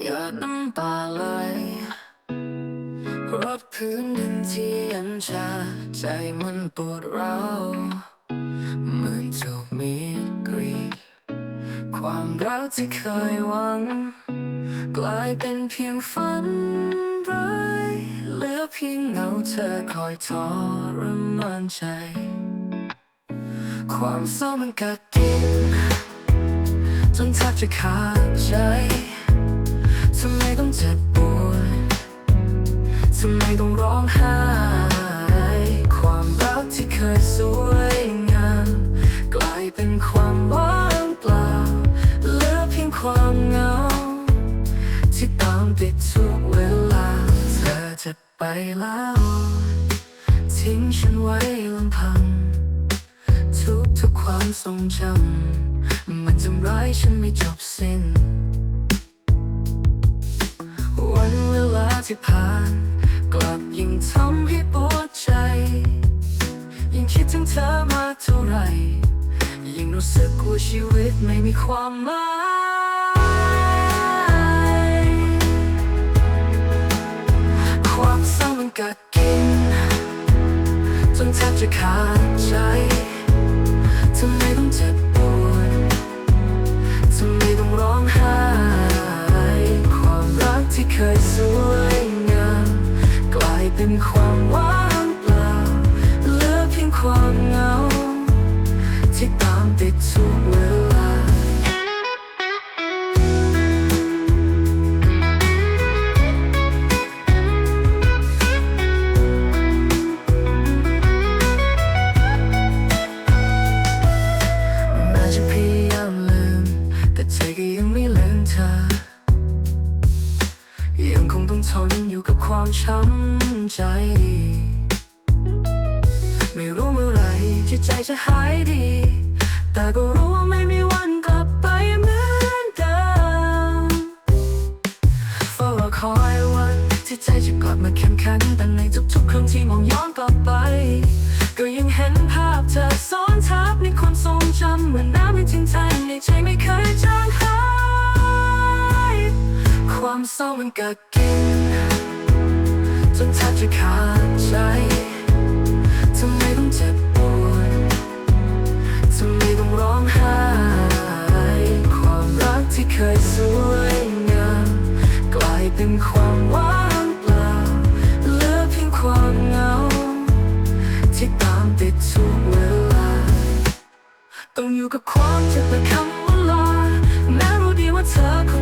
หยดน้ำตาไหลรดพื้นดินที่ยันชา ใจมันปวดร้าวเหมือนถูกมีกรีดความรักที่เคยหวัง กลายเป็นเพียงฝันร้ายเหลือเพียงเงาเธอคอยทรมานใจ ความเศร้ามันกัดกินจนแทบจะขาดใจ ทำไมต้องร้องไห้ความรักที่เคยสวยงามกลายเป็นความว่างเปล่าเหลือเพียงความเหงา ที่ตามติดทุกเวลาเธอจะไปแล้ว ทิ้งฉันไว้ลำพัง ทุกทุกความทรงจำมันทำร้ายฉันไม่จบสิ้น วันเวลาที่ผ่าน กลับยิ่งทำให้ปวดใจ ยิ่งคิดถึงเธอมากเท่าไหรยิ่งรู้สึกว่าชีวิตไม่มีความหมายความเศร้ามันกัดกิน จนแทบจะขาดใจทำไมต้องเจ็บปวดทำไมต้องร้องไห้ความรักที่เคยสวย เป็นความว่างเปล่าเหลือเพียงความเหงา ที่ตามติดทุกเมื่อ ต้องทนอยู่กับความช้ำใจ ไม่รู้เมื่อไรที่ใจจะหายดี แต่ก็รู้ว่าไม่มีวันกลับไปเหมือนเดิมเฝ้ารอคอยวันที่ใจจะกลับมาเข้มแข็งแต่ในทุกๆครั้งที่มองย้อนกลับไป เศร้ามันกัดกินจนแทบจะขาดใจทำไมต้องเจ็บปวดทำไมต้องร้องไห้ความรักที่เคยสวยงามกลายเป็นความว่างเปล่าเหลือเพียงความเหงา ที่ตามติดทุกเวลา ต้องอยู่กับความเจ็บและคำว่าลาแม้รู้ดีว่าเธอคง